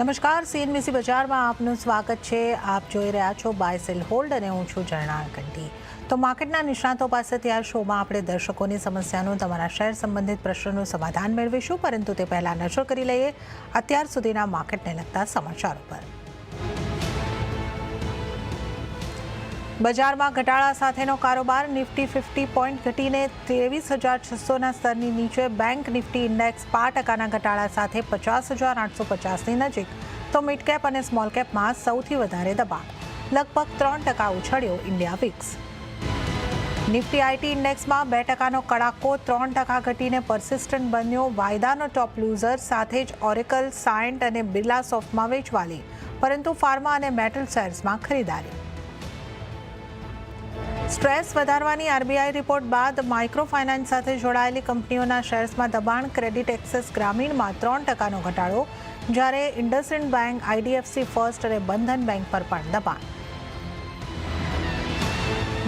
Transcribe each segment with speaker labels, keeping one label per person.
Speaker 1: નમસ્કાર, સીએનબીસી બજારમાં આપનું સ્વાગત છે. આપ જોઈ રહ્યા છો બાય સેલ હોલ્ડ અને હું છું જરણા કંઠી તો માર્કેટના નિષ્ણાતો પાસેથી આ શોમાં આપણે દર્શકોની સમસ્યાનું, તમારા શેર સંબંધિત પ્રશ્નોનું સમાધાન મેળવીશું, પરંતુ તે પહેલાં નજર કરી લઈએ અત્યાર સુધીના માર્કેટને લગતા સમાચારો પર. બજારમાં ઘટાડા સાથેનો કારોબાર નિફ્ટી ફિફ્ટી પોઈન્ટ ઘટીને ત્રેવીસ હજાર છસોના સ્તરની નીચે બેંક નિફ્ટી ઇન્ડેક્સ બાર ટકાના ઘટાડા સાથે પચાસ હજાર આઠસો પચાસની નજીક. તો મિડ કેપ અને સ્મોલ કેપમાં સૌથી વધારે દબાણ. લગભગ ત્રણ ટકા ઉછળ્યો ઇન્ડિયા વિક્સ નિફ્ટી આઈટી ઇન્ડેક્સમાં બે ટકાનો કડાકો, ત્રણ ટકા ઘટીને પરસિસ્ટન્ટ બન્યો. વાયદાનો ટોપ લૂઝર સાથે જ ઓરેકલ સાયન્ટ અને બિરલા સોફ્ટમાં વેચવાલી પરંતુ ફાર્મા અને મેટલ શેર્સમાં ખરીદારી. સ્ટ્રેસ વધારવાની આરબીઆઈ રિપોર્ટ બાદ માઇક્રો ફાઇનાન્સ સાથે જોડાયેલી કંપનીઓના શેર્સમાં દબાણ, ક્રેડિટ એક્સેસ ગ્રામીણમાં ત્રણ ટકાનો ઘટાડો, જ્યારે ઇન્ડસઇન્ડ બેંક, આઈડીએફસી ફર્સ્ટ અને બંધન બેંક પર પણ દબાણ.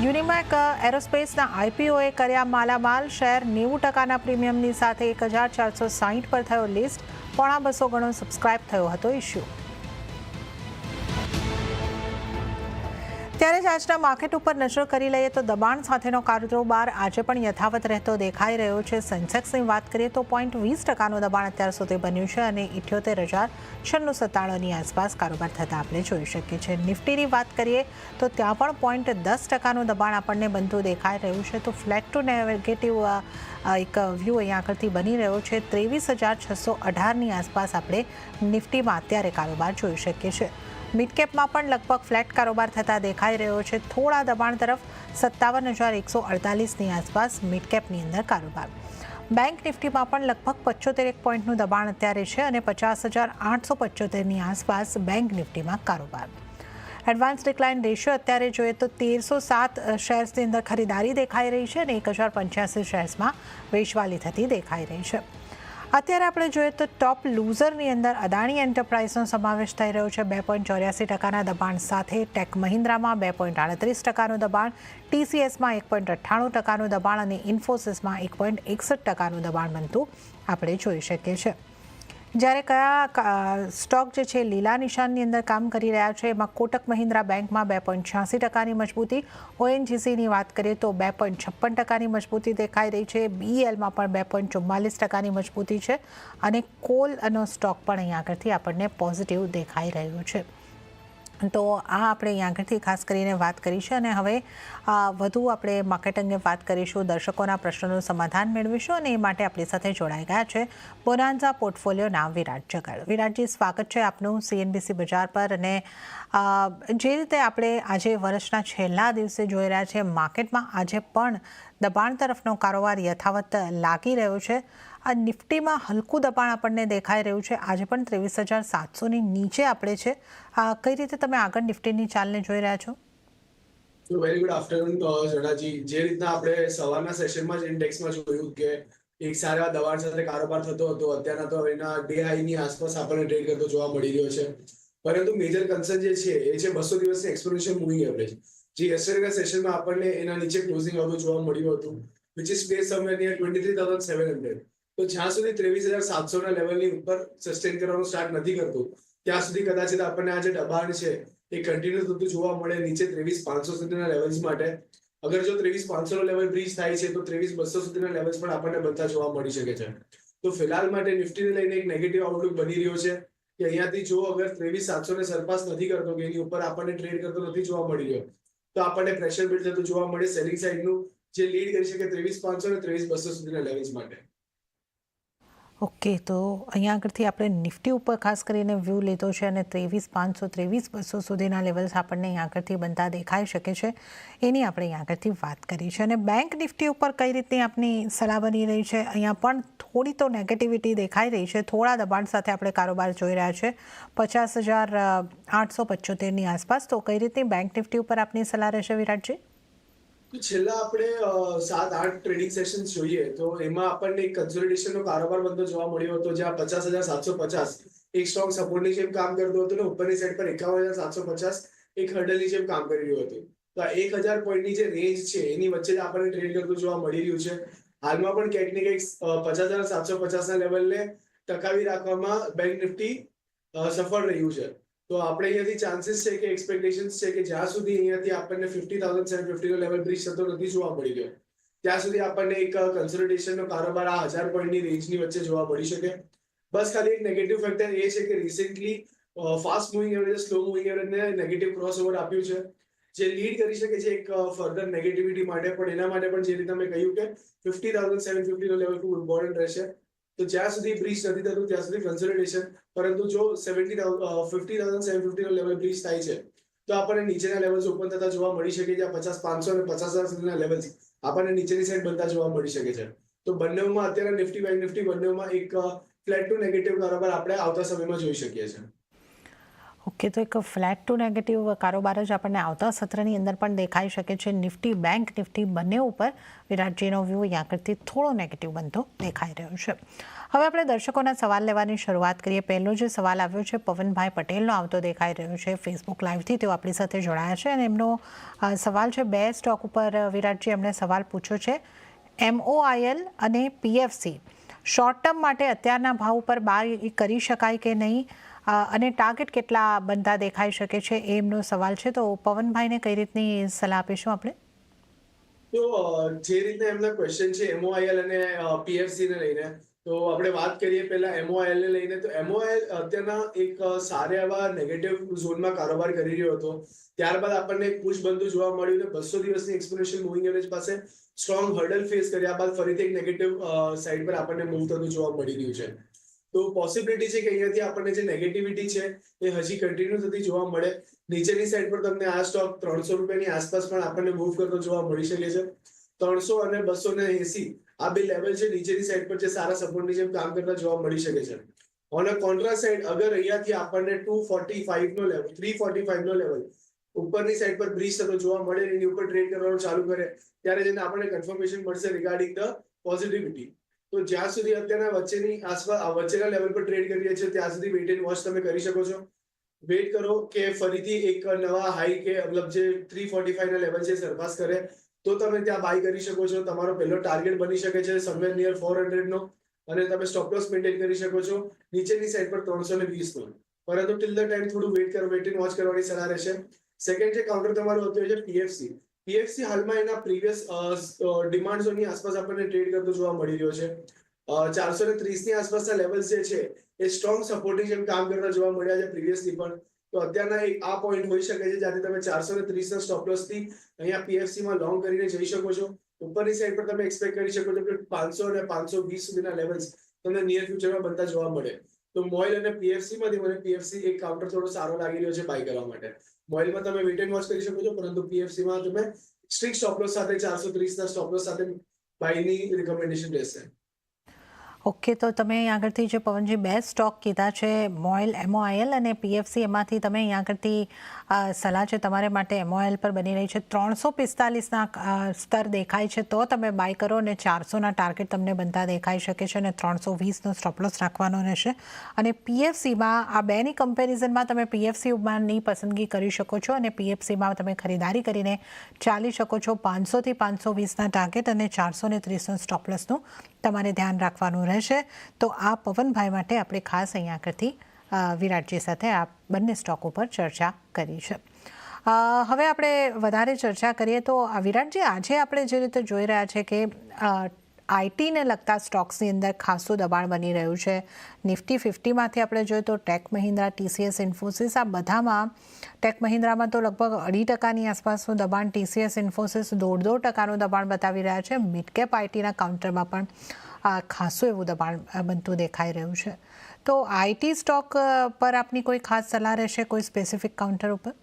Speaker 1: યુનિમેક એરોસ્પેસના આઈપીઓએ કર્યા માલામાલ. શેર નેવું ટકાના પ્રીમિયમની સાથે એક હજાર ચારસો સાહીઠ પર થયો લિસ્ટ. પોણા બસો ગણો સબસ્ક્રાઇબ થયો હતો ઇસ્યુ ત્યારે જ આજના માર્કેટ ઉપર નજર કરી લઈએ તો દબાણ સાથેનો કારોબાર આજે પણ યથાવત રહેતો દેખાઈ રહ્યો છે. સેન્સેક્સની વાત કરીએ તો પોઈન્ટ વીસ ટકાનું દબાણ અત્યાર સુધી બન્યું છે અને ઇઠ્યોતેર હજાર છન્નું સત્તાણુંની આસપાસ કારોબાર થતાં આપણે જોઈ શકીએ છીએ. નિફ્ટીની વાત કરીએ તો ત્યાં પણ પોઈન્ટ દસ ટકાનું દબાણ આપણને બનતું દેખાઈ રહ્યું છે. તો ફ્લેટ ટુ નેગેટિવ એક વ્યૂ અહીંયા આગળથી બની રહ્યો છે. ત્રેવીસ હજાર છસો અઢારની આસપાસ આપણે નિફ્ટીમાં અત્યારે કારોબાર જોઈ શકીએ છીએ. મિડકેપમાં પણ લગભગ ફ્લેટ કારોબાર થતા દેખાઈ રહ્યો છે. થોડા દબાણ તરફ સત્તાવન હજાર એકસો અડતાલીસની આસપાસ મિડકેપની અંદર કારોબાર. બેંક નિફ્ટીમાં પણ લગભગ પચોતેર એક પોઈન્ટનું દબાણ અત્યારે છે અને પચાસ હજાર આઠસો પચોતેરની આસપાસ બેંક નિફ્ટીમાં કારોબાર. એડવાન્સ ડિક્લાઇન રેશિયો અત્યારે જોઈએ તો તેરસો સાત શેર્સની અંદર ખરીદારી દેખાઈ રહી છે અને એક હજાર પંચ્યાસી શેર્સમાં વેચવાલી થતી દેખાઈ રહી છે. અત્યારે આપણે જોઈએ તો ટોપ લૂઝરની અંદર અદાણી એન્ટરપ્રાઇઝનો સમાવેશ થઈ રહ્યો છે. બે પોઈન્ટ ચોર્યાસી ટકાના દબાણ સાથે ટેક મહિન્દ્રામાં બે પોઈન્ટ આડત્રીસ ટકાનું દબાણ ટીસીએસમાં એક પોઈન્ટ અઠ્ઠાણું ટકાનું દબાણ અને ઇન્ફોસિસમાં એક પોઈન્ટ એકસઠ ટકાનું દબાણ બનતું આપણે જોઈ શકીએ છીએ. જ્યારે કયા સ્ટોક જે છે લીલા નિશાનની અંદર કામ કરી રહ્યા છે, એમાં કોટક મહિન્દ્રા બેંકમાં બે પોઈન્ટ છ્યાસી ટકાની મજબૂતી, ઓએનજીસીની વાત કરીએ તો બે પોઈન્ટ છપ્પન ટકાની મજબૂતી દેખાઈ રહી છે, બીએલમાં પણ બે પોઈન્ટ ચુમ્માલીસ ટકાની મજબૂતી છે અને કોલનો સ્ટોક પણ અહીંયા આગળથી આપણને પોઝિટિવ દેખાઈ રહ્યો છે. તો આ આપણે અહીંયા આગળથી ખાસ કરીને વાત કરી છે અને હવે વધુ આપણે માર્કેટ અંગે વાત કરીશું, દર્શકોના પ્રશ્નોનું સમાધાન મેળવીશું અને એ માટે આપણી સાથે જોડાઈ ગયા છે બોનાન્ઝા પોર્ટફોલિયોના વિરાટ જગડ વિરાટજી, સ્વાગત છે આપનું સીએનબીસી બજાર પર અને જે રીતે આપણે આજે વર્ષના છેલ્લા દિવસે જોઈ રહ્યા છે માર્કેટમાં આજે પણ દબાણ તરફનો કારોબાર યથાવત લાગી રહ્યો છે. આ નિફ્ટીમાં હલકું દબાણ આપણને દેખાઈ રહ્યું છે. આજે પણ ત્રેવીસ હજાર સાતસોની નીચે આપણે છે. કઈ રીતે તમે આગળ નિફ્ટીની ચાલને જોઈ રહ્યા છો?
Speaker 2: વેરી ગુડ આફ્ટરનૂન જણાજી જે રીતના આપણે સવારના સેશનમાં જ ઇન્ડેક્સમાં જોયું કે એક સારા દબાણ સાથે કારોબાર થતો હતો, અત્યારના તો એના ડે હાઈની આસપાસ આપણને ટ્રેડ કરતો જોવા મળી રહ્યો છે. પરંતુ મેજર કન્સર્ન જે છે, એ છે બસો દિવસની એક્સપોનેન્શિયલ મૂવિંગ એવરેજ જે યસ્ટરડેના સેશનમાં આપણને એના નીચે ક્લોઝિંગ આવતું જોવા મળ્યું હતું which is place somewhere twenty three thousand seven hundred તો જ્યાં સુધી ત્રેવીસ હજાર સાતસો ના લેવલની ઉપર સસ્ટેન કરવાનું સ્ટાર્ટ નથી કરતું, ત્યાં સુધી કદાચિત આપણને આ જે દબાણ છે એ કન્ટિન્યુ થતું જોવા મળે નીચે ત્રેવીસ પાંચસો સુધીના લેવલ્સ માટે. અગર જો ત્રેવીસ પાંચસો નો લેવલ બ્રીચ થાય છે, તો ત્રેવીસ બસો સુધીના લેવલ્સ પણ આપણને બનતા જોવા મળી શકે છે. તો ફિલહાલ માટે નિફ્ટીને લઈને એક નેગેટિવ આઉટલુક બની રહ્યો છે કે અહીંયાથી જો અગર ત્રેવીસ સાતસો ને સરપાસ નથી કરતો, કે એની ઉપર આપણને ટ્રેડ કરતો નથી જોવા મળી રહ્યો, તો આપણને પ્રેશર બિલ્ડ થતું જોવા મળે સેલિંગ સાઇડનું જે લીડ કરી શકે ત્રેવીસ પાંચસો ને ત્રેવીસ બસો સુધીના લેવલ્સ માટે.
Speaker 1: ઓકે, તો અહીંયા આગળથી આપણે નિફ્ટી ઉપર ખાસ કરીને વ્યૂ લીધો છે અને ત્રેવીસ પાંચસો ત્રેવીસ બસો સુધીના લેવલ્સ આપણને અહીંયા આગળથી બનતા દેખાઈ શકે છે. એની આપણે અહીંયા આગળથી વાત કરી છે અને બેંક નિફ્ટી ઉપર કઈ રીતની આપની સલાહ બની રહી છે? અહીંયા પણ થોડી તો નેગેટિવિટી દેખાઈ રહી છે. થોડા દબાણ સાથે આપણે કારોબાર જોઈ રહ્યા છે. પચાસ હજાર આઠસો પંચોતેરની આસપાસ. તો કઈ રીતની બેંક નિફ્ટી ઉપર આપની સલાહ રહેશે વિરાટજી?
Speaker 2: છેલ્લા આપણે સાત, આઠ ટ્રેડિંગ સેશન જોઈએ, તો એમાં આપણને એક કન્સોલિડેશનનો કારોબાર બનતો જોવા મળ્યો હતો, જ્યાં પચાસ હજાર સાતસો પચાસ એક સ્ટ્રોંગ સપોર્ટની જેમ કામ કરતો હતો ને ઉપરની સાઈડ પર એકાવન હજાર સાતસો પચાસ એક હર્ડલની જેમ કામ કરી રહ્યું હતું. તો આ એક હજાર પોઈન્ટની જે રેન્જ છે, એની વચ્ચે આપણને ટ્રેડ કરતું જોવા મળી રહ્યું છે. હાલમાં પણ ક્યાંક ને ક્યાંક પચાસ હજાર સાતસો પચાસના લેવલને ટકાવી રાખવામાં બેંક નિફ્ટી સફળ રહ્યું છે. તો આપણે અહીંયાથી ચાન્સીસ છે કે એક્સપેક્ટેશન્સ છે કે જ્યાં સુધી અહીંયાથી આપણને ફિફ્ટી થાઉઝન્ડ સેવન ફિફ્ટીનો લેવલ બ્રિજ થતો નથી જોવા મળી ગયો ત્યાં સુધી આપણને એક કન્સોલિડેશનનો કારોબાર આ હજાર પોઈન્ટની રેન્જની વચ્ચે જોવા મળી શકે. બસ ખાલી એક નેગેટિવ ફેક્ટર એ છે કે recently fast moving average slow moving એવરેજને negative crossover આપ્યું છે. જે લીડ કરી શકે છે એક ફર્ધર નેગેટિવિટી માટે, પણ એના માટે પણ જે રીતે મેં કહ્યું કે ફિફ્ટી થાઉઝન્ડ સેવન ફિફ્ટીનો લેવલ ખૂબ ઇમ્પોર્ટન્ટ રહેશે. તો જ્યાં સુધી બ્રિજ નથી થતું, ત્યાં સુધી કન્સોલિડેશન પરંતુ જો seventy fifty thousand seven fifty level breach થાય છે, તો આપણને નીચેના લેવલ્સ ઓપન થતા જોવા મળી શકે છે પચાસ પાંચસો અને પચાસ હજાર સુધીના લેવલ્સ આપણને નીચેની સાઈડ બનતા જોવા મળી શકે છે. તો બંનેમાં અત્યારે નિફ્ટી બેંક નિફ્ટી બંનેમાં એક ફ્લેટ ટુ નેગેટિવ કારોબાર આપણે આવતા સમયમાં જોઈ શકીએ છીએ.
Speaker 1: ઓકે, તો એક ફ્લેટ ટુ નેગેટિવ કારોબાર જ આપણને આવતા સત્રની અંદર પણ દેખાઈ શકે છે. નિફ્ટી બેંક, નિફ્ટી બંને ઉપર વિરાટજીનો વ્યૂ યા કરતી થોડો નેગેટિવ બનતો દેખાઈ રહ્યો છે. હવે આપણે દર્શકોના સવાલ લેવાની શરૂઆત કરીએ. પહેલો જે સવાલ આવ્યો છે, પવનભાઈ પટેલનો આવતો દેખાઈ રહ્યો છે ફેસબુક લાઈવથી તેઓ આપણી સાથે જોડાયા છે અને એમનો સવાલ છે, બે સ્ટોક ઉપર વિરાટજી એમણે સવાલ પૂછ્યો છે. એમઓઆઈએલ અને પીએફસી શોર્ટ ટર્મ માટે અત્યારના ભાવ ઉપર બાય કરી શકાય કે નહીં? અને ટાર્ગેટ કેટલા બનતા દેખાઈ શકે છે એમનો સવાલ છે. તો પવનભાઈને કઈ રીતની સલાહ આપીશું આપણે?
Speaker 2: તો જે રીતે એમના ક્વેશ્ચન છે એમઓઆઈએલ અને પીએફસી ને લઈને, તો આપણે વાત કરીએ પહેલા એમઓઆઈએલ ને લઈને. તો એમઓઆઈએલ અત્યારના એક સારા એવા નેગેટિવ ઝોનમાં કારોબાર કરી રહ્યો હતો. ત્યારબાદ આપણને એક પુશ બનતું જોવા મળ્યું કે બસો દિવસની એક્સપોનેન્શિયલ મૂવિંગ એવરેજ પાસે સ્ટ્રોંગ હર્ડલ ફેસ કર્યા બાદ ફરીથી એક નેગેટિવ સાઈડ પર આપણને મૂવ થતું જોવા મળી રહ્યું છે. તો પોસિબિલિટી છે કે અહીંયાથી આપણને જે નેગેટિવિટી છે, એ હજી કન્ટિન્યુ થતી જોવા મળે. નીચેની સાઈડ પર તમને આ સ્ટોક ત્રણસો રૂપિયાની આસપાસ પણ આપણને મૂવ કરતો જોવા મળી શકે છે. ત્રણસો અને બસો ને એસી આ બે લેવલ છે, નીચેની સાઈડ પર જે સારા સપોર્ટની જેમ કામ કરતા જોવા મળી શકે છે. ઓન અ કોન્ટ્રા સાઈડ અગર અહીંયાથી આપણને ટુ ફોર્ટી ફાઈવ નો લેવલ થ્રી ફોર્ટી ફાઈવ નો લેવલ ઉપરની સાઈડ પર બ્રિજ થતો જોવા મળે, એની ઉપર ટ્રેડ કરવાનું ચાલુ કરે, ત્યારે જઈને આપણને કન્ફર્મેશન મળશે રિગાર્ડિંગ ધ પોઝિટિવિટી તો જ્યાં સુધી અત્યારના વચ્ચેની આસપાસ વચ્ચેના લેવલ પર ટ્રેડ કરીએ છીએ ત્યાં સુધી વેઇટ એન્ડ વોચ તમે કરી શકો છો. વેઇટ કરો કે ફરીથી એક નવા હાઈ કે મતલબ જે થ્રી ફોર્ટી ફાઈવ ના લેવલ છે સરપાસ કરે. તો તમે ત્યાં બાય કરી શકો છો. તમારો પહેલો ટાર્ગેટ બની શકે છે સમવેર નિયર ફોર હંડ્રેડ નો. અને તમે સ્ટોપ લોસ મેન્ટેન કરી શકો છો. નીચેની સાઈડ પર ત્રણસો ને વીસ નો. પરંતુ ટિલ ધ ટાઈમ થોડું વેઇટ કરો વેઇટ એન્ડ વોચ કરવાની સલાહ રહેશે. સેકન્ડ જે કાઉન્ટર તમારું હતું છે પીએફસી પીએફસી હાલમાં એના પ્રીવિયસ ડિમાન્ડ ઝોનની આસપાસ આપણને ટ્રેડ કરતો જોવા મળી રહ્યો છે. ચારસો ને ત્રીસની આસપાસના લેવલ્સ જે છે, એ સ્ટ્રોંગ સપોર્ટિંગ જેમ કામ કરતા જોવા મળ્યા છે પ્રીવિયસલી પણ. તો અત્યારના એક આ પોઈન્ટ હોઈ શકે છે જ્યાંથી તમે ચારસો ને ત્રીસ ના સ્ટોપ લોસથી અહીંયા પીએફસી માં લોંગ કરીને જઈ શકો છો. ઉપરની સાઈડ પર તમે એક્સપેક્ટ કરી શકો છો કે પાંચસો અને પાંચસો વીસ સુધીના લેવલ્સ તમને નિયર ફ્યુચરમાં બનતા જોવા મળે. તો મોઇલ અને પીએફસી માંથી મને પીએફસી એક કાઉન્ટર થોડો સારો લાગી રહ્યો છે બાય કરવા માટે. મોઇલમાં તમે વેટ એન્ડ વોચ કરી શકો છો, પરંતુ પીએફસી માં તમે સ્ટ્રિક્ટ સ્ટોપ સાથે ચારસો ત્રીસના સ્ટોપ સાથે બાયની રિકમેન્ડેશન રહેશે.
Speaker 1: ઓકે, તો તમે અહીં આગળથી જે પવનજી બે સ્ટોક કીધા છે, મોઇલ એમઓઆઈએલ અને પીએફસી એમાંથી તમે અહીં આગળથી સલાહ છે તમારે માટે એમઓઆઈએલ પર બની રહી છે. ત્રણસો પિસ્તાલીસના સ્તર દેખાય છે, તો તમે બાય કરો અને ચારસોના ટાર્ગેટ તમને બનતા દેખાઈ શકે છે અને ત્રણસો વીસનો સ્ટોપલોસ રાખવાનો રહેશે. અને પીએફસીમાં આ બેની કમ્પેરિઝનમાં તમે પીએફસીમાંની પસંદગી કરી શકો છો અને પીએફસીમાં તમે ખરીદારી કરીને ચાલી શકો છો પાંચસોથી પાંચસો વીસના ટાર્ગેટ અને ચારસો ને ત્રીસનો સ્ટોપલોસનું તમારે ધ્યાન રાખવાનું રહેશે. તો આ પવનભાઈ માટે આપણે ખાસ અહીંયા આગળથી વિરાટજી સાથે આ બંને સ્ટોક ઉપર ચર્ચા કરી છે. હવે આપણે વધારે ચર્ચા કરીએ તો વિરાટજી આજે આપણે જે રીતે જોઈ રહ્યા છે કે આઈટીને લગતા સ્ટોક્સની અંદર ખાસું દબાણ બની રહ્યું છે. નિફ્ટી ફિફ્ટીમાંથી આપણે જોઈએ તો ટેક મહિન્દ્રા, ટીસીએસ, ઇન્ફોસિસ, આ બધામાં ટેક મહિન્દ્રામાં તો લગભગ અઢી ટકાની આસપાસનું દબાણ, ટીસીએસ, ઇન્ફોસિસ દોઢ દોઢ ટકાનું દબાણ બતાવી રહ્યા છે. મિડકેપ આઈટીના કાઉન્ટરમાં પણ આ ખાસું એવું દબાણ બનતું દેખાઈ રહ્યું છે. તો આઈટી સ્ટોક પર આપની કોઈ ખાસ સલાહ રહેશે કોઈ સ્પેસિફિક કાઉન્ટર ઉપર?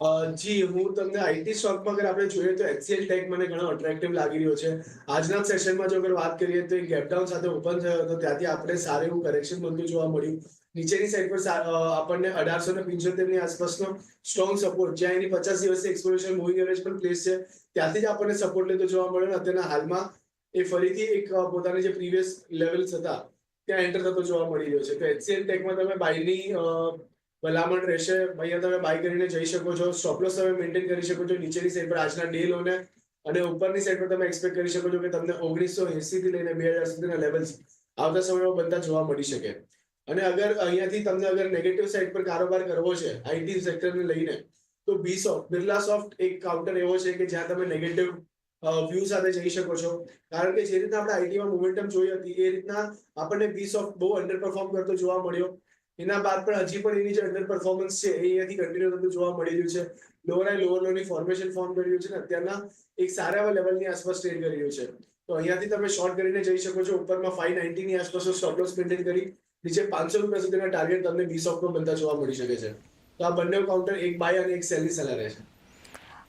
Speaker 2: જી, હું તમને આઈટી સ્ટોકમાં અગર આપણે જોઈએ તો એચસીએલ ટેક મને ઘણો અટ્રેક્ટિવ લાગી રહ્યો છે. આજના સેશનમાં જો અગર વાત કરીએ તો એક ગેપડાઉન સાથે ઓપન થયો હતો ત્યાંથી આપણે સારું એવું કરેક્શન બનતું જોવા મળ્યું. નીચેની સાઈડ પર આપણને અઢારસો ને પંચોતેરની આસપાસનો સ્ટ્રોંગ સપોર્ટ જ્યાં એની પચાસ દિવસની એક્સપોઝિશન મૂવિંગ એવરેજ પર પ્લેસ છે. ત્યાંથી જ આપણને સપોર્ટ લેતો જોવા મળ્યો અત્યારના હાલમાં એ ફરીથી એક પોતાની જે પ્રીવિયસ લેવલ્સ હતા, ત્યાં એન્ટર થતો જોવા મળી રહ્યો છે. તો એચસીએલ ટેકમાં તમે બાયની ભલામણ રહેશે. અહીંયા તમે બાય કરીને જઈ શકો છો. સ્ટોપલોસ તમે મેન્ટેન કરી શકો છો. નીચેની સાઈડ પર આજના ડે લોને અને ઉપરની સાઈડ પર તમે એક્સપેક્ટ કરી શકો છો કે તમને ઓગણીસો એસી થી લઈને બે હજાર સુધીના લેવલ્સ આવતા સમયમાં બનતા જોવા મળી શકે. અને અગર અહીંયાથી તમને અગર નેગેટિવ સાઈડ પર કારોબાર કરવો છે આઈટી સેક્ટરને લઈને, તો બી સોફ્ટ બિરલા સોફ્ટ એક કાઉન્ટર એવો છે કે જ્યાં તમે નેગેટિવ વ્યૂ સાથે જઈ શકો છો. કારણ કે જે રીતના આપણે આઈટીમાં મોમેન્ટમ જોઈ હતી, એ રીતના આપણને બી સોફ્ટ બહુ અંડર પરફોર્મ કરતો જોવા મળ્યો. એના બાદ પણ હજી પણ એની જે અંડર પરફોર્મન્સ છે, એ અહીંયાથી કન્ટિન્યુ થતું જોવા મળી રહ્યું છે. લોઅર આઈ લોઅર લોની ફોર્મેશન ફોર્મ કરી રહ્યું છે ને, અત્યારના એક સારા એવા લેવલની આસપાસ ટ્રેડ કરી રહ્યું છે. તો અહીંયાથી તમે શોર્ટ કરીને જઈ શકો છો, ઉપરમાં ફાઈવ નાઇન્ટીની આસપાસ સ્ટોપ લોસ મેન્ટેન કરી, નીચે પાંચસો રૂપિયા સુધીના ટાર્ગેટ તમને વીસ ઓક્ટોબર બનતા જોવા મળી શકે છે. તો આ બંને કાઉન્ટર એક બાય અને એક સેલની સલાહ રહેશે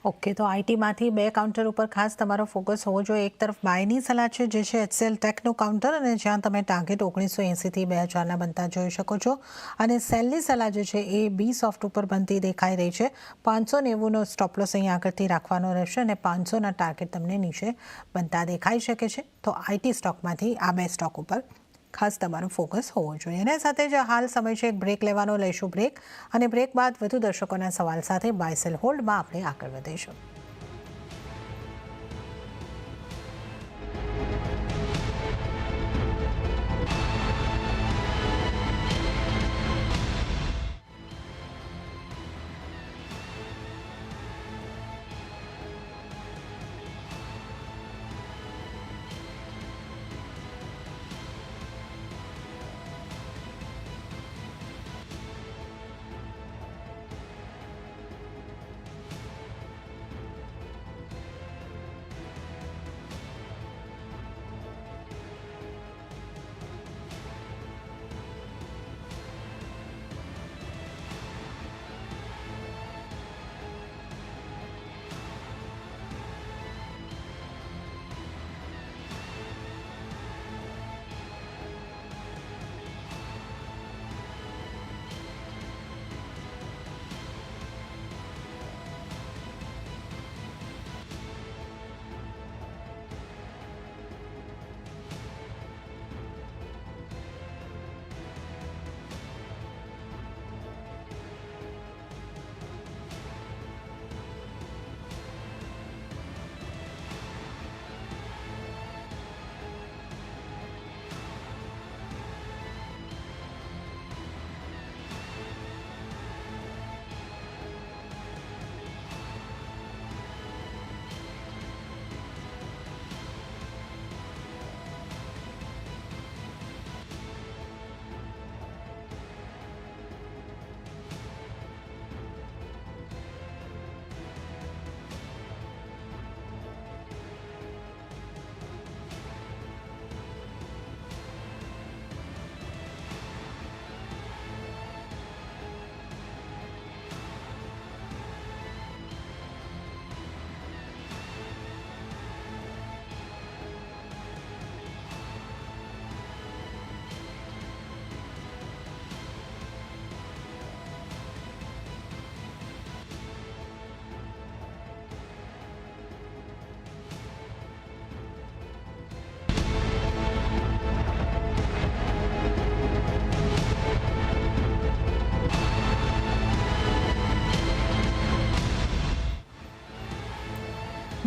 Speaker 1: ઓકે, તો આઈટીમાંથી બે કાઉન્ટર ઉપર ખાસ તમારો ફોકસ હોવો જોઈએ. એક તરફ બાયની સલાહ છે, જે છે એચસીએલ ટેકનું કાઉન્ટર, અને જ્યાં તમે ટાર્ગેટ ઓગણીસો એંસીથી બે હજારના બનતા જોઈ શકો છો. અને સેલની સલાહ જે છે, એ બી સોફ્ટ ઉપર બનતી દેખાઈ રહી છે. પાંચસો નેવુંનો સ્ટોપલોસ અહીં આગળથી રાખવાનો રહેશે અને પાંચસોના ટાર્ગેટ તમને નીચે બનતા દેખાઈ શકે છે. તો આઈટી સ્ટોકમાંથી આ બે સ્ટોક ઉપર ખાસ તમારો ફોકસ હોવો જોઈએ. અને સાથે જ હાલ સમય છે, એક બ્રેક લેવાનો, લઈશું બ્રેક અને બ્રેક બાદ વધુ દર્શકોના સવાલ સાથે બાયસેલ હોલ્ડમાં આપણે આગળ વધીશું.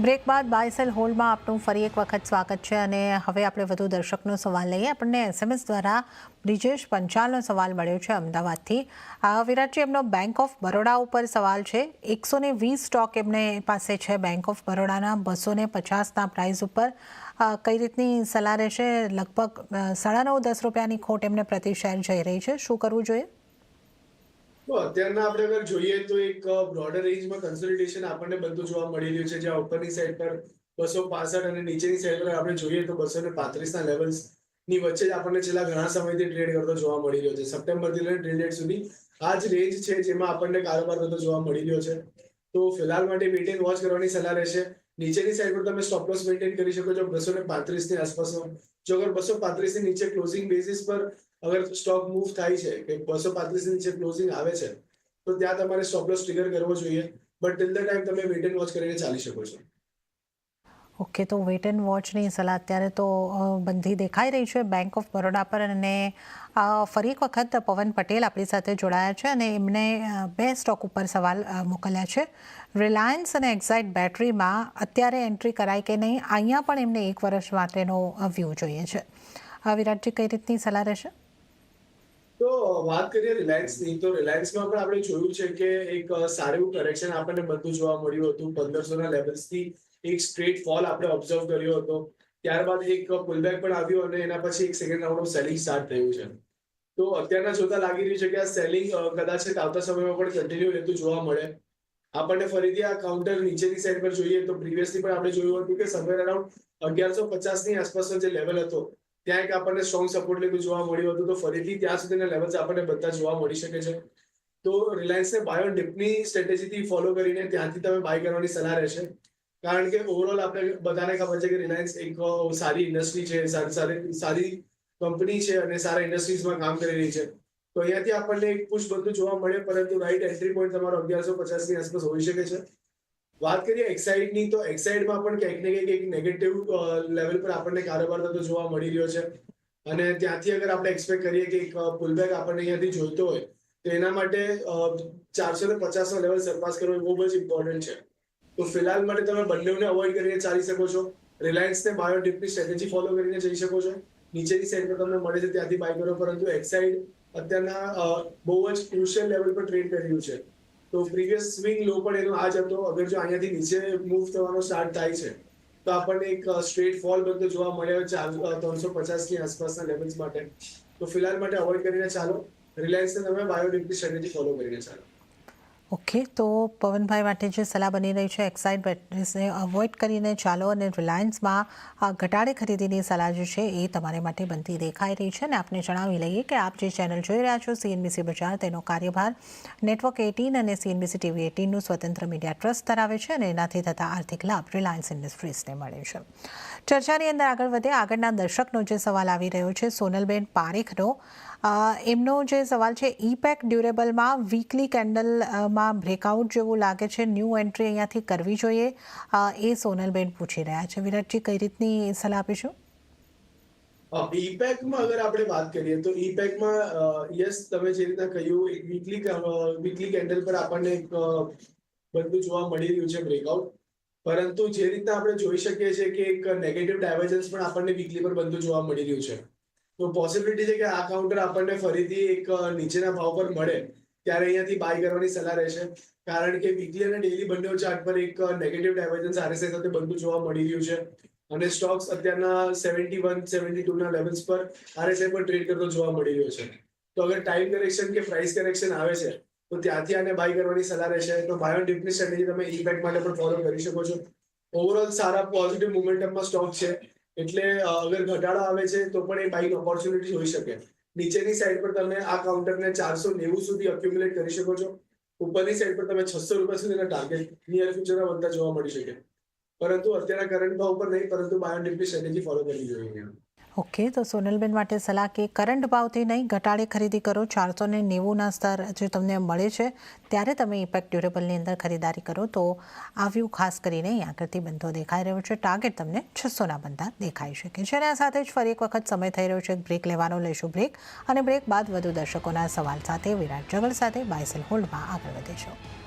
Speaker 1: બ્રેક બાદ બાયસેલ હોલમાં આપનું ફરી એક વખત સ્વાગત છે અને હવે આપણે વધુ દર્શકનો સવાલ લઈએ. આપણને એસએમએસ દ્વારા બ્રિજેશ પંચાલનો સવાલ મળ્યો છે અમદાવાદથી. આ વિરાટજી એમનો બેંક ઓફ બરોડા ઉપર સવાલ છે. એકસો ને વીસ સ્ટોક એમને પાસે છે બેંક ઓફ બરોડાના બસો ને પચાસના પ્રાઇસ ઉપર. કઈ રીતની સલાહ રહેશે? લગભગ સાડા નવ દસ રૂપિયાની ખોટ એમને પ્રતિ શેર જઈ રહી છે. શું કરવું જોઈએ?
Speaker 2: તો અત્યારના આપણે અગર જોઈએ તો એક બ્રોડર રેન્જમાં કન્સોલિડેશન આપણને બધું જોવા મળી રહ્યું છે. જ્યાં ઉપરની સાઈડ પર બસો પાસઠ અને નીચેની સાઈડ પર આપણે જોઈએ તો બસો ને પાંત્રીસના લેવલ્સની વચ્ચે જ આપણને છેલ્લા ઘણા સમયથી ટ્રેડ કરતો જોવા મળી રહ્યો છે. સપ્ટેમ્બરથી લઈને ટ્રેડ સુધી આ જ રેન્જ છે જેમાં આપણને કારોબાર થતો જોવા મળી રહ્યો છે. તો ફિલહાલ માટે એન્ડ વોચ કરવાની સલાહ રહેશે. નીચેની સાઈડ પર તમે સ્ટોપ લોસ મેન્ટેન કરી શકો છો બસો ને પાંત્રીસની આસપાસનો જો અગર બસો પાંત્રીસની નીચે ક્લોઝિંગ બેસિસ પર અગર સ્ટોક મૂવ થાય છે, કે બસો પાંત્રીસ નીચે ક્લોઝિંગ આવે છે, તો ત્યાં તમારે સ્ટોપ લોસ ટ્રિગર કરવો જોઈએ. બટ ટિલ ધ ટાઈમ તમે વેટ એન્ડ વોચ કરીને ચાલી શકો છો.
Speaker 1: ઓકે તો વેટ એન્ડ વોચની સલાહ અત્યારે તો બંધી દેખાઈ રહી છે. બેંક ઓફ બરોડા પર અને ફરી એક વખત પવન પટેલ આપણી સાથે જોડાયા છે અને એમને બે સ્ટોક ઉપર સવાલ મોકલ્યા છે. રિલાયન્સ અને એક્ઝાઇટ બેટરીમાં અત્યારે એન્ટ્રી કરાય કે નહીં, અહીંયા પણ એમને એક વર્ષ માટેનો વ્યૂ જોઈએ છે. વિરાટજી, કઈ રીતની સલાહ રહેશે?
Speaker 2: તો વાત કરીએ રિલાયન્સની તો રિલાયન્સમાં પણ આપણે જોયું છે કે એક સારું કરેક્શન આપણને બધું જોવા મળ્યું હતું. પંદરસો ના લેવલ્સથી એક સ્ટ્રેટ ફોલ આપણે ઓબ્ઝર્વ કર્યો હતો. ત્યારબાદ એક પુલબેક પણ આવ્યો અને એના પછી એક સેકન્ડ રાઉન્ડ સેલિંગ સ્ટાર્ટ થયું છે. તો અત્યારના જોતા લાગી રહ્યું છે કે આ સેલિંગ કદાચ આવતા સમયમાં પણ કન્ટિન્યુ રહેતું જોવા મળે. આપણને ફરીથી આ કાઉન્ટર નીચેની સાઈડ પર જોઈએ તો પ્રીવિયસલી પણ આપણે જોયું હતું કે સમવેર અરાઉન્ડ અગિયારસો પચાસની આસપાસનો જે લેવલ હતો ત્યાં એક આપણને સ્ટ્રોંગ સપોર્ટ લીધું જોવા મળ્યું હતું, તો ફરીથી ત્યાં સુધીના લેવલ્સ આપણને બધા જોવા મળી શકે છે. તો રિલાયન્સને બાયો ડિપની સ્ટ્રેટેજીથી ફોલો કરીને ત્યાંથી તમે બાય કરવાની સલાહ રહેશે. કારણ કે ઓવરઓલ આપણે બધાને ખબર છે કે રિલાયન્સ એક સારી ઇન્ડસ્ટ્રી છે સારી સારી કંપની છે અને સારા ઇન્ડસ્ટ્રીઝમાં કામ કરી રહી છે. તો અહીંયાથી આપણને એક પુશ બધું જોવા મળે, પરંતુ રાઈટ એન્ટ્રી પોઈન્ટ તમારો અગિયારસો પચાસની આસપાસ હોઈ શકે છે. વાત કરીએ એક્સાઇડની તો એક્સાઇડમાં પણ ક્યાંક ને ક્યાંક એક નેગેટિવ લેવલ પર આપણને કારોબાર થતો જોવા મળી રહ્યો છે. અને ત્યાંથી અગર આપણે એક્સપેક્ટ કરીએ કે એક પુલબેક આપણને અહીંયાથી જોઈતો હોય, તો એના માટે ચારસો ને પચાસ નો લેવલ સરપાસ કરવો બહુ જ ઇમ્પોર્ટન્ટ છે. તો ફિલહાલ માટે તમે બંનેને અવોઇડ કરીને ચાલી શકો છો. રિલાયન્સને બાયો ડિપની સ્ટ્રેટેજી ફોલો કરીને જઈ શકો છો. નીચેની સાઈડ પર તમને મળે છે ત્યાંથી બાય કરો, પરંતુ એક્સાઇડ અત્યારના બહુ જ ક્રુશિયલ લેવલ પર ટ્રેડ કરી રહ્યું છે. તો પ્રીવિયસ સ્વિંગ લો પણ એનો આ જ હતો. અગર જો અહીંયાથી નીચે મૂવ થવાનો સ્ટાર્ટ થાય છે, તો આપણને એક સ્ટ્રેટ ફોલ બનતો જોવા મળ્યો ચાર ત્રણસો પચાસની આસપાસના લેવલ્સ માટે. તો ફિલહાલ માટે અવોઇડ કરીને ચાલો. રિલાયન્સને તમે બાયોડિપની સ્ટ્રેટેજી ફોલો કરીને ચાલો.
Speaker 1: ઓકે, તો પવનભાઈ માટે જે સલાહ બની રહી છે એક્સાઇડ બેટરીઝને અવોઇડ કરીને ચાલો અને રિલાયન્સમાં ઘટાડે ખરીદીની સલાહ જે છે એ તમારે માટે બનતી દેખાઈ રહી છે અને આપને જણાવી લઈએ કે આપ જે ચેનલ જોઈ રહ્યા છો સીએનબીસી બજાર, તેનો કાર્યભાર નેટવર્ક એટીન અને સીએનબીસી ટીવી એટીનનું સ્વતંત્ર મીડિયા ટ્રસ્ટ ધરાવે છે અને એનાથી થતા આર્થિક લાભ રિલાયન્સ ઇન્ડસ્ટ્રીઝને મળે છે. ચર્ચાની અંદર આગળ વધે, આગળના દર્શકનો જે સવાલ આવી રહ્યો છે, સોનલબેન પારેખનો એમનો જે સવાલ છે, ઈપેક ડ્યુરેબલમાં વીકલી કેન્ડલમાં બ્રેકઆઉટ જેવું લાગે છે ન્યૂ એન્ટ્રી અહીંયાથી કરવી જોઈએ એ સોનલબેન પૂછી રહ્યા છે. વિરાટજી, કઈ રીતની સલાહ આપીશું?
Speaker 2: ઈપેકમાં અગર આપણે વાત કરીએ તો ઈપેકમાં યસ તમે જે રીતના કહ્યું, એક વીકલી વીકલી કેન્ડલ પર આપણને એક બધું જોવા મળી રહ્યું છે બ્રેકઆઉટ પરંતુ જે રીતના આપણે જોઈ શકીએ છીએ કે એક નેગેટિવ ડાયવર્જન્સ પણ આપણને વીકલી પર બધું જોવા મળી રહ્યું છે. તો પોસિબિલિટી છે કે આ કાઉન્ટર આપણને ફરીથી એક નીચેના ભાવ પર મળે, ત્યારે અહીંયાથી બાય કરવાની સલાહ રહેશે. કારણ કે વીકલી અને ડેલી બંને ચાર્ટ પર એક નેગેટિવ ડાયવર્જન્સ આરએસઆઈ સાથે બનતું જોવા મળી રહ્યું છે. અને સ્ટોક્સ અત્યારના સેવન્ટી વન સેવન્ટી ટુ ના લેવલ્સ પર આરએસઆઈ પર ટ્રેડ કરતો જોવા મળી રહ્યો છે. તો અગર ટાઈમ કરેક્શન કે પ્રાઇસ કરેક્શન આવે છે, તો ત્યાંથી આને બાય કરવાની સલાહ રહેશે. તો બાયો ડિપની સ્ટ્રેટેજી તમે ઇમ્પેક્ટ માટે પણ ફોલો કરી શકો છો. ઓવરઓલ સારા પોઝિટિવ મોમેન્ટમમાં સ્ટોક છે. એટલે અગર ઘટાડો આવે છે, તો પણ એ બાઇંગ ઓપોર્ચ્યુનિટી હોઈ શકે. નીચેની સાઈડ પર તમે આ કાઉન્ટરને ચારસો નેવું સુધી અક્યુમ્યુલેટ કરી શકો છો. ઉપરની સાઈડ પર તમે છસો રૂપિયા સુધીના ટાર્ગેટ નિયર ફ્યુચરમાં બનતા જોવા મળી શકે. પરંતુ અત્યારના કરંટ ભાવ પર નહીં, પરંતુ બાયોડિપની સ્ટ્રેટેજી ફોલો કરવી જોઈએ.
Speaker 1: ઓકે, તો સોનલબેન માટે સલાહ કે કરંટ ભાવથી નહીં ઘટાડે ખરીદી કરો. ચારસો ને નેવુંના સ્તર જે તમને મળે છે, ત્યારે તમે ઇમ્પેક્ટ ડ્યુરેબલની અંદર ખરીદારી કરો. તો આવ્યું ખાસ કરીને અહીં આગળથી બંધો દેખાઈ રહ્યો છે. ટાર્ગેટ તમને છસોના બંધા દેખાઈ શકે છે. અને આ સાથે જ ફરી એક વખત સમય થઈ રહ્યો છે. બ્રેક લેવાનો, લઈશું બ્રેક. અને બ્રેક બાદ વધુ દર્શકોના સવાલ સાથે, વિરાટ જગલ સાથે બાયસેલ હોલ્ડમાં આગળ વધીશું.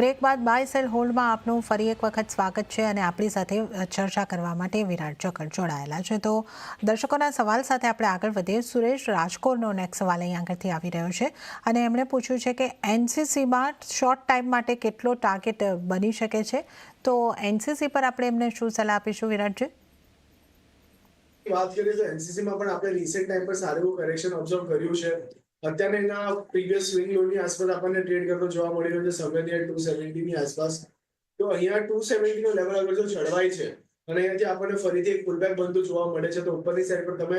Speaker 1: બ્રેક બાદ બાય સેલ હોલ્ડમાં આપનું ફરી એક વખત સ્વાગત છે અને આપણી સાથે ચર્ચા કરવા માટે વિરાટ ચકર જોડાયેલા છે. તો દર્શકોના સવાલ સાથે આપણે આગળ વધીએ. સુરેશ રાજકોટનો નેક્સ્ટ સવાલ અહીં આગળથી આવી રહ્યો છે અને એમણે પૂછ્યું છે કે એનસીસીમાં શોર્ટ ટાઈમ માટે કેટલો ટાર્ગેટ બની શકે છે? તો એનસીસી પર આપણે એમને શું સલાહ આપીશું વિરાટજી
Speaker 2: વાત કરીએ તો એનસીસીમાં પણ આપણે રિસેન્ટ ટાઈમ પર સારું એવું કરેક્શન ઓબ્ઝર્વ કર્યું છે. અત્યારે એના પ્રીવિયસ સ્વિંગ લોની આસપાસ આપણને ટ્રેડ કરતો જોવા મળી રહ્યો છે. સમય ટુ સેવન્ટી ની આસપાસ. તો અહીંયા ટુ સેવન્ટી નો લેવલ અગર જો ચડવાય છે અને અહીંયાથી આપણને ફરીથી એક પુલબેક બનતું જોવા મળે છે, તો ઉપરની સાઈડ પર તમે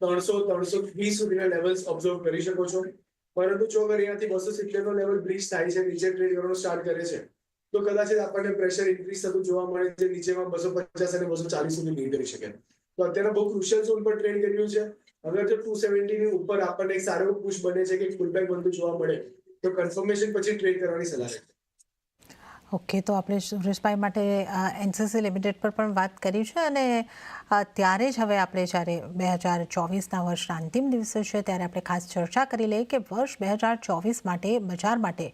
Speaker 2: ત્રણસો ત્રણસો વીસ સુધીના લેવલ્સ ઓબ્ઝર્વ કરી શકો છો. પરંતુ જો અગર અહીંયાથી બસો સિત્તેર નો લેવલ બ્રિજ થાય છે, નીચે ટ્રેડ કરવાનું સ્ટાર્ટ કરે છે, તો કદાચ આપણને પ્રેશર ઇન્ક્રીઝ થતું જોવા મળે છે, નીચેમાં બસો પચાસ અને બસો ચાલીસ સુધી નહીં કરી શકે. તો અત્યારે બહુ ક્રુશિયલ ઝોન પર ટ્રેડ કર્યું છે. અગર તો ટુ સેવન્ટી ની ઉપર આપણને એક સારો પુશ બને છે કે ફૂલબેક બનતું જોવા મળે, તો કન્ફર્મેશન પછી ટ્રેડ કરવાની સલાહ છે.
Speaker 1: ઓકે, તો આપણે સુરેશભાઈ માટે એનસીસી લિમિટેડ પર પણ વાત કરી છે અને ત્યારે જ હવે આપણે જ્યારે બે હજાર ચોવીસના વર્ષના અંતિમ દિવસે છે ત્યારે આપણે ખાસ ચર્ચા કરી લઈએ કે વર્ષ બે હજાર ચોવીસ માટે બજાર માટે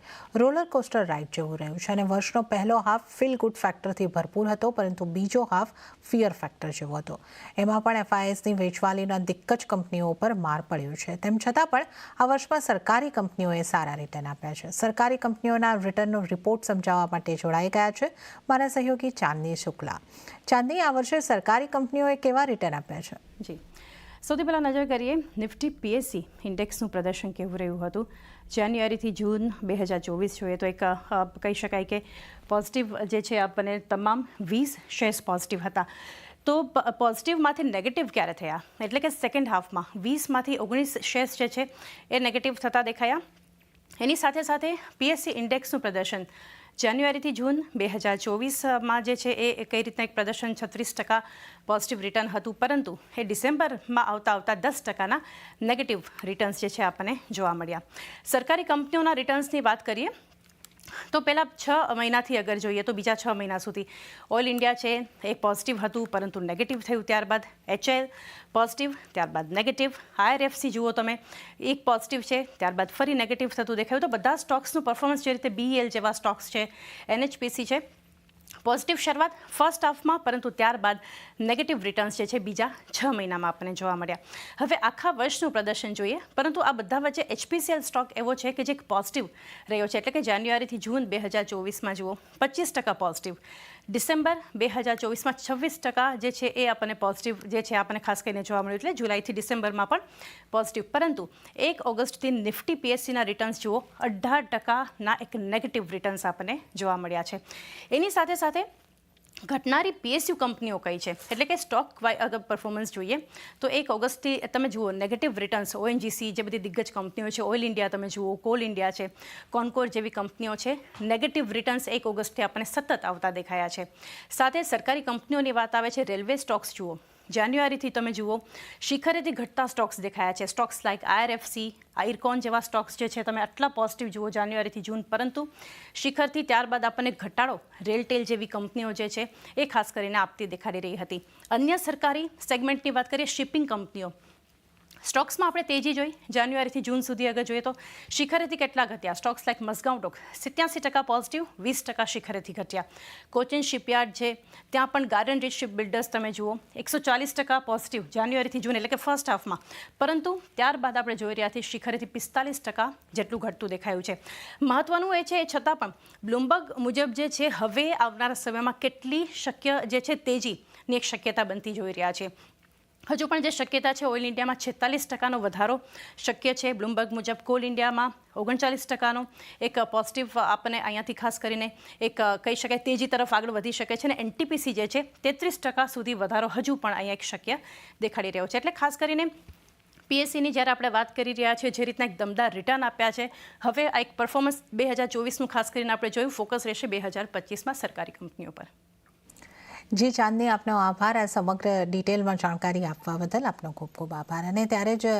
Speaker 1: રોલર કોસ્ટર રાઇડ જેવું રહ્યું છે અને વર્ષનો પહેલો હાફ ફીલ ગુડ ફેક્ટરથી ભરપૂર હતો, પરંતુ બીજો હાફ ફિયર ફેક્ટર જેવો હતો. એમાં પણ એફઆઈએસની વેચવાલીના દિગ્ગજ કંપનીઓ પર માર પડ્યો છે. તેમ છતાં પણ આ વર્ષમાં સરકારી કંપનીઓએ સારા રિટર્ન આપ્યા છે. સરકારી કંપનીઓના રિટર્નનો રિપોર્ટ સમજાવવા માટે જોડાઈ ગયા છે. મારા સહયોગી ચાંદની શુક્લા. ચાંદની, આ વર્ષે સરકારી કંપનીઓએ કેવા રિટર્ન આપ્યા છે?
Speaker 3: જી. સૌથી પહેલાં નજર કરીએ, નિફ્ટી પીએસસી ઇન્ડેક્સનું પ્રદર્શન કેવું રહ્યું હતું? જાન્યુઆરીથી જૂન બે હજાર ચોવીસ જોઈએ તો એક કહી શકાય કે પોઝિટિવ જે છે, આપણને તમામ વીસ શેર્સ પોઝિટિવ હતા. તો પોઝિટિવમાંથી નેગેટિવ ક્યારે થયા? એટલે કે સેકન્ડ હાફમાં વીસમાંથી ઓગણીસ શેર્સ જે છે, એ નેગેટિવ થતા દેખાયા. એની સાથે સાથે પીએસસી ઇન્ડેક્સનું પ્રદર્શન જાન્યુઆરીથી જૂન બે હજાર ચોવીસમાં જે છે એ કઈ રીતના એક પ્રદર્શન છત્રીસ ટકા પોઝિટિવ રિટર્ન હતું, પરંતુ એ ડિસેમ્બરમાં આવતા આવતા દસ ટકાના નેગેટિવ રિટર્ન્સ જે છે આપણને જોવા મળ્યા. સરકારી કંપનીઓના રિટર્ન્સની વાત કરીએ તો પહેલાં છ મહિનાથી અગર જોઈએ તો બીજા છ મહિના સુધી ઓઇલ ઇન્ડિયા છે એક પોઝિટિવ હતું, પરંતુ નેગેટિવ થયું ત્યારબાદ. એચએલ પોઝિટિવ ત્યારબાદ નેગેટિવ આઈઆરએફસી જુઓ તમે, એક પોઝિટિવ છે, ત્યારબાદ ફરી નેગેટિવ થતું દેખાયું. તો બધા સ્ટોક્સનું પરફોર્મન્સ જે રીતે બીઈએલ જેવા સ્ટોક્સ છે એનએચપીસી છે પોઝિટિવ શરૂઆત ફર્સ્ટ હાફમાં પરંતુ ત્યારબાદ નેગેટિવ રિટર્ન્સ જે છે બીજા છ મહિનામાં આપણને જોવા મળ્યા. હવે આખા વર્ષનું પ્રદર્શન જોઈએ, પરંતુ આ બધા વચ્ચે એચપીસીએલ સ્ટોક એવો છે કે જે પોઝિટિવ રહ્યો છે. એટલે કે જાન્યુઆરીથી જૂન બે હજાર ચોવીસમાં જુઓ, પચીસ ટકા પોઝિટિવ ડિસેમ્બર બે હજાર ચોવીસમાં છવ્વીસ ટકા જે છે એ આપણને પોઝિટિવ જે છે આપણને ખાસ કરીને જોવા મળ્યું એટલે જુલાઈથી ડિસેમ્બરમાં પણ પોઝિટિવ પરંતુ એક ઓગસ્ટથી નિફ્ટી પીએસસીના રિટર્ન્સ જુઓ, અઢાર ટકાના એક નેગેટિવ રિટર્ન્સ આપણને જોવા મળ્યા છે. એની સાથે સાથે ઘટનારી પીએસયુ કંપનીઓ કઈ છે? એટલે કે સ્ટોક વાય અગર પરફોર્મન્સ જોઈએ. તો એક ઓગસ્ટથી તમે જુઓ નેગેટિવ રિટર્ન્સ ઓએનજીસી જે બધી દિગ્ગજ કંપનીઓ છે ઓઇલ ઇન્ડિયા તમે જુઓ કોલ ઇન્ડિયા છે કોન્કોર જેવી કંપનીઓ છે નેગેટિવ રિટર્ન્સ એક ઓગસ્ટથી આપણને સતત આવતા દેખાયા છે. સાથે સરકારી કંપનીઓની વાત આવે છે રેલવે સ્ટોક્સ જુઓ. જાન્યુઆરીથી તમે જુઓ, શિખરેથી ઘટતા સ્ટોક્સ દેખાયા છે. સ્ટોક્સ લાઇક આઈઆરએફસી આઇરકોન જેવા સ્ટોક્સ જે છે, તમે આટલા પોઝિટિવ જુઓ જાન્યુઆરીથી જૂન પરંતુ શિખરથી ત્યારબાદ આપણને ઘટાડો રેલટેલ જેવી કંપનીઓ જે છે, એ ખાસ કરીને આપતી દેખાડી રહી હતી. અન્ય સરકારી સેગમેન્ટની વાત કરીએ શિપિંગ કંપનીઓ. સ્ટોક્સમાં આપણે તેજી જોઈ. જાન્યુઆરીથી જૂન સુધી અગર જોઈએ તો શિખરેથી કેટલા ઘટ્યા? સ્ટોક્સ લાઇક મસગાંવ ડોક સિત્યાસી ટકા પોઝિટિવ વીસ ટકા શિખરેથી ઘટ્યા. કોચિન શિપયાર્ડ છે, ત્યાં પણ ગાર્ડન રીચ શિપ બિલ્ડર્સ તમે જુઓ, એકસો ચાલીસ ટકા પોઝિટિવ જાન્યુઆરીથી જૂન એટલે કે ફર્સ્ટ હાફમાં પરંતુ ત્યારબાદ આપણે જોઈ રહ્યા છીએ શિખરેથી પિસ્તાલીસ ટકા જેટલું ઘટતું દેખાયું છે. મહત્વનું એ છે, એ છતાં પણ બ્લુમબર્ગ મુજબ જે છે, હવે આવનારા સમયમાં કેટલી શક્ય જે છે, તેજીની એક શક્યતા બનતી જોઈ રહ્યા છે. હજુ પણ જે શક્યતા છે ઓઇલ ઇન્ડિયામાં છેતાલીસ ટકાનો વધારો શક્ય છે. બ્લુમબર્ગ મુજબ કોલ ઇન્ડિયામાં ઓગણચાલીસ ટકાનો એક પોઝિટિવ આપણને અહીંયાથી ખાસ કરીને એક કહી શકાય તેજી તરફ આગળ વધી શકે છે અને એનટીપીસી જે છે તેત્રીસ ટકા સુધી વધારો હજુ પણ અહીંયા એક શક્ય દેખાડી રહ્યો છે. એટલે ખાસ કરીને પીએસસીની જ્યારે આપણે વાત કરી રહ્યા છીએ જે રીતના એક દમદાર રિટર્ન આપ્યા છે, હવે આ એક પરફોર્મન્સ બે હજાર ચોવીસનું ખાસ કરીને આપણે જોયું ફોકસ રહેશે બે હજાર પચીસમાં સરકારી કંપનીઓ પર.
Speaker 1: જી ચાંદની આપનો આભાર. આ સમગ્ર ડિટેલમાં જાણકારી આપવા બદલ આપનો ખૂબ ખૂબ આભાર. અને ત્યારે જ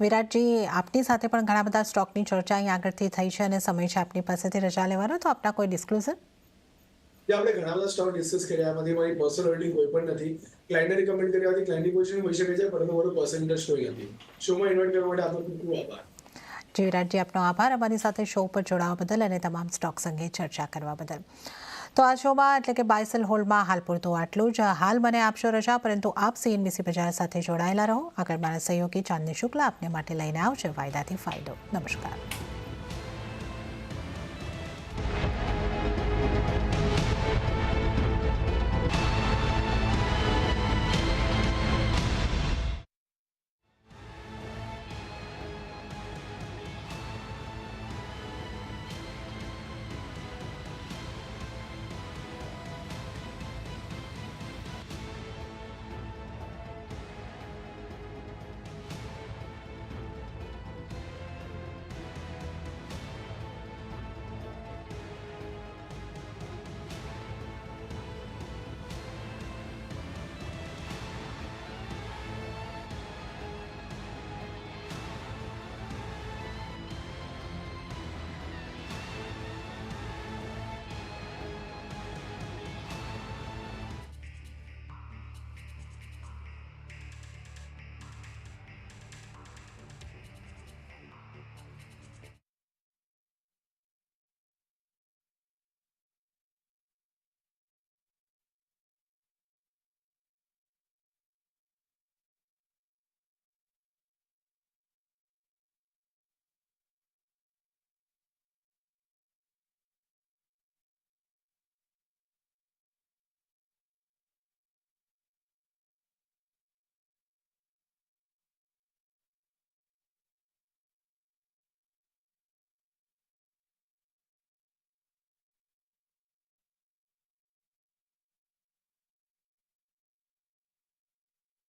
Speaker 1: વિરાટજી આપની સાથે પણ ઘણા બધા સ્ટોકની ચર્ચા અહીં આગળથી થઈ છે અને સમય છે આપની પાસેથી રજા લેવાનો. તો આપના કોઈ ડિસ્ક્લોઝર
Speaker 2: આપણે ઘણા બધા સ્ટોક ડિસ્કસ કર્યા. એમાંથી મારી પર્સનલ હોલ્ડિંગ કોઈ પણ નથી. ક્લાયન્ટને રિકમેન્ડ કર્યા હતી ક્લાયન્ટની પોઝિશન હોઈ શકે છે પરંતુ મારું પર્સનલ ઇન્ટરેસ્ટ કોઈ નથી શોમાં ઇન્વાઇટ કરવા માટે આપનો ખૂબ ખૂબ આભાર.
Speaker 1: જી વિરાટજી આપનો આભાર. અમારી સાથે શો પર જોડાવા બદલ અને તમામ સ્ટોક્સ અંગે ચર્ચા કરવા બદલ. તો આ શોમાં એટલે કે બાયસલ હોલમાં હાલ પૂરતું આટલું જ. હાલ મને આપશો રજા, પરંતુ આપ સીએનબીસી બજાર સાથે જોડાયેલા રહો. આગળ મારા સહયોગી ચાંદની શુક્લા આપને માટે લઈને આવશે ફાયદાથી ફાયદો. નમસ્કાર.